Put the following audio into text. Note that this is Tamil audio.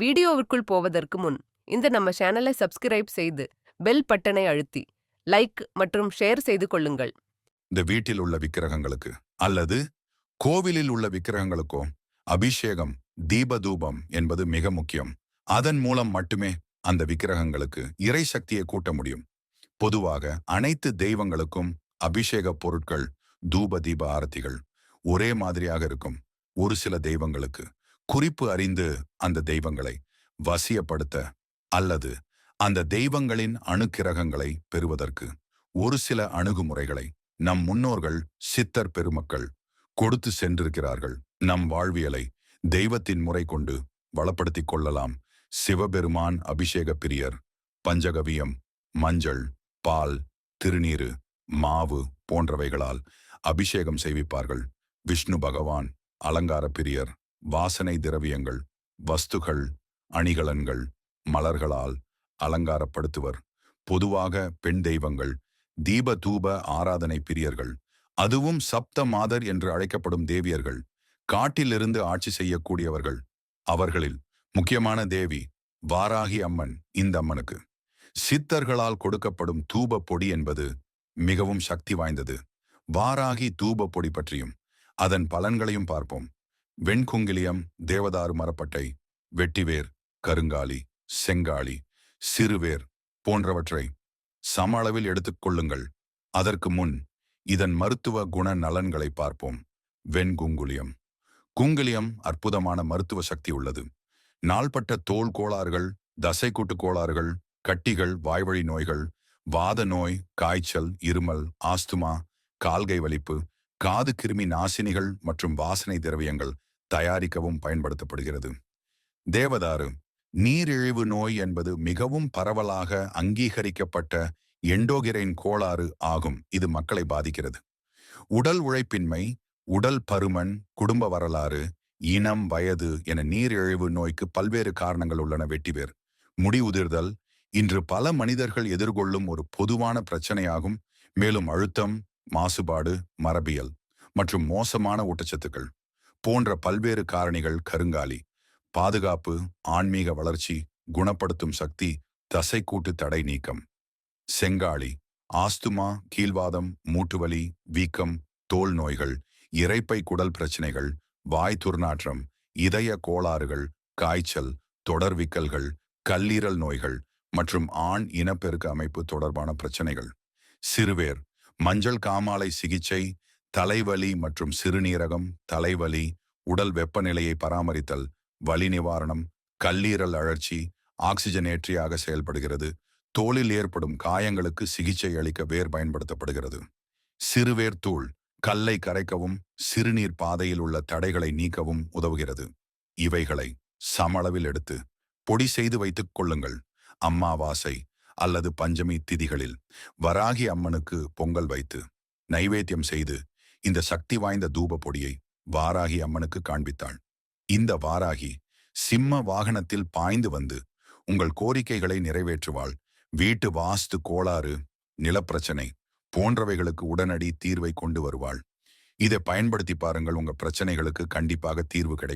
வீடியோவிற்குள் போவதற்கு முன் இந்த நம்ம சேனலை சப்ஸ்கிரைப் செய்து பெல் பட்டனை அழுத்தி லைக் மற்றும் ஷேர் செய்து கொள்ளுங்கள். இந்த வீட்டில் உள்ள விக்கிரகங்களுக்கு அல்லது கோவிலில் உள்ள விக்கிரகங்களுக்கோ அபிஷேகம் தீபதூபம் என்பது மிக முக்கியம். அதன் மூலம் மட்டுமே அந்த விக்கிரகங்களுக்கு இறை சக்தியை கூட்ட முடியும். பொதுவாக அனைத்து தெய்வங்களுக்கும் அபிஷேக பொருட்கள் தூப தீப ஆரத்திகள் ஒரே மாதிரியாக இருக்கும். ஒரு சில தெய்வங்களுக்கு குறிப்பு அறிந்து அந்த தெய்வங்களை வசியப்படுத்த அல்லது அந்த தெய்வங்களின் அணுக்கிரகங்களை பெறுவதற்கு ஒரு சில அணுகுமுறைகளை நம் முன்னோர்கள் சித்தர் பெருமக்கள் கொடுத்து சென்றிருக்கிறார்கள். நம் வாழ்வியலை தெய்வத்தின் முறை கொண்டு வளப்படுத்திக் கொள்ளலாம். சிவபெருமான் அபிஷேக பிரியர் பஞ்சகவியம் மஞ்சள் பால் திருநீரு மாவு போன்றவைகளால் அபிஷேகம் செய்விப்பார்கள். விஷ்ணு பகவான் அலங்கார பிரியர் வாசனை திரவியங்கள் வஸ்துகள் அணிகலன்கள் மலர்களால் அலங்காரப்படுத்துவர். பொதுவாக பெண் தெய்வங்கள் தீப தூப ஆராதனை பிரியர்கள் அதுவும் சப்த மாதர் என்று அழைக்கப்படும் தேவியர்கள் காட்டிலிருந்து ஆட்சி செய்யக்கூடியவர்கள். அவர்களில் முக்கியமான தேவி வாராகி அம்மன் இந்த அம்மனுக்கு. சித்தர்களால் கொடுக்கப்படும் தூப பொடி என்பது மிகவும் சக்தி வாய்ந்தது. வாராகி தூப பொடி பற்றியும் அதன் பலன்களையும் பார்ப்போம். வெண்குங்கிலியம் தேவதாரு மரப்பட்டை வெட்டிவேர் கருங்காலி செங்காளி சிறுவேர் போன்றவற்றை சம அளவில் எடுத்துக்கொள்ளுங்கள் அதற்கு முன் இதன் மருத்துவ குண நலன்களை பார்ப்போம். வெண்குங்குலியம். குங்குலியம் அற்புதமான மருத்துவ சக்தி உள்ளது. நாள்பட்ட தோல் கோளாறுகள் தசைக்கூட்டு கோளாறுகள் கட்டிகள் வாய்வழி நோய்கள் வாத நோய் காய்ச்சல் இருமல் ஆஸ்துமா கால்கை வலிப்பு காது கிருமி நாசினிகள் மற்றும் வாசனை திரவியங்கள் தயாரிக்கவும் பயன்படுத்தப்படுகிறது. தேவதாறு நீரிழிவு நோய் என்பது மிகவும் பரவலாக அங்கீகரிக்கப்பட்ட எண்டோகிரைன் கோளாறு ஆகும். இது மக்களை பாதிக்கிறது. உடல் உழைப்பின்மை உடல் பருமன் குடும்ப வரலாறு இனம் வயது என நீரிழிவு நோய்க்கு பல்வேறு காரணங்கள் உள்ளன வெட்டிவேர். முடி உதிர்தல் இன்று பல மனிதர்கள் எதிர்கொள்ளும் ஒரு பொதுவான பிரச்சனையாகும். மேலும் அழுத்தம் மாசுபாடு மரபியல் மற்றும் மோசமான ஊட்டச்சத்துக்கள். போன்ற பல்வேறு காரணிகள் கருங்காலி பாதுகாப்பு ஆன்மீக வளர்ச்சி குணப்படுத்தும் சக்தி தசைக்கூட்டு தடை நீக்கம். செங்காளி ஆஸ்துமா கீழ்வாதம் மூட்டுவலி வீக்கம் தோல் நோய்கள் இறைப்பை குடல் பிரச்சனைகள் வாய் துர்நாற்றம் இதய கோளாறுகள் காய்ச்சல் தொடர்விக்கல்கள் கல்லீரல் நோய்கள் மற்றும் ஆண் இனப்பெருக்க அமைப்பு தொடர்பான பிரச்சனைகள். சிறுவேர் மஞ்சள் காமாலை சிகிச்சை தலைவலி மற்றும் சிறுநீரகம் தலைவலி உடல் வெப்பநிலையை பராமரித்தல் வலி நிவாரணம் கல்லீரல் அழற்சி ஆக்சிஜனேற்றியாக செயல்படுகிறது. தோலில் ஏற்படும் காயங்களுக்கு சிகிச்சை அளிக்க வேர் பயன்படுத்தப்படுகிறது. சிறுவேர் தூள் கல்லை கரைக்கவும் சிறுநீர் பாதையில் உள்ள தடைகளை நீக்கவும் உதவுகிறது. இவைகளை சமளவில் எடுத்து பொடி செய்து வைத்துக் கொள்ளுங்கள். அம்மாவாசை அல்லது பஞ்சமி திதிகளில் வராகி அம்மனுக்கு பொங்கல் வைத்து நைவேத்தியம் செய்து இந்த சக்தி வாய்ந்த தூப பொடியை வாராகி அம்மனுக்கு காண்பித்தாள். இந்த வாராகி சிம்ம வாகனத்தில் பாய்ந்து வந்து உங்கள் கோரிக்கைகளை நிறைவேற்றுவாள். வீட்டு வாஸ்து கோளாறு நிலப்பிரச்சனை போன்றவைகளுக்கு உடனடி தீர்வை கொண்டு வருவாள். இதை பயன்படுத்தி பாருங்கள் உங்க பிரச்சனைகளுக்கு கண்டிப்பாக தீர்வு கிடைக்கும்.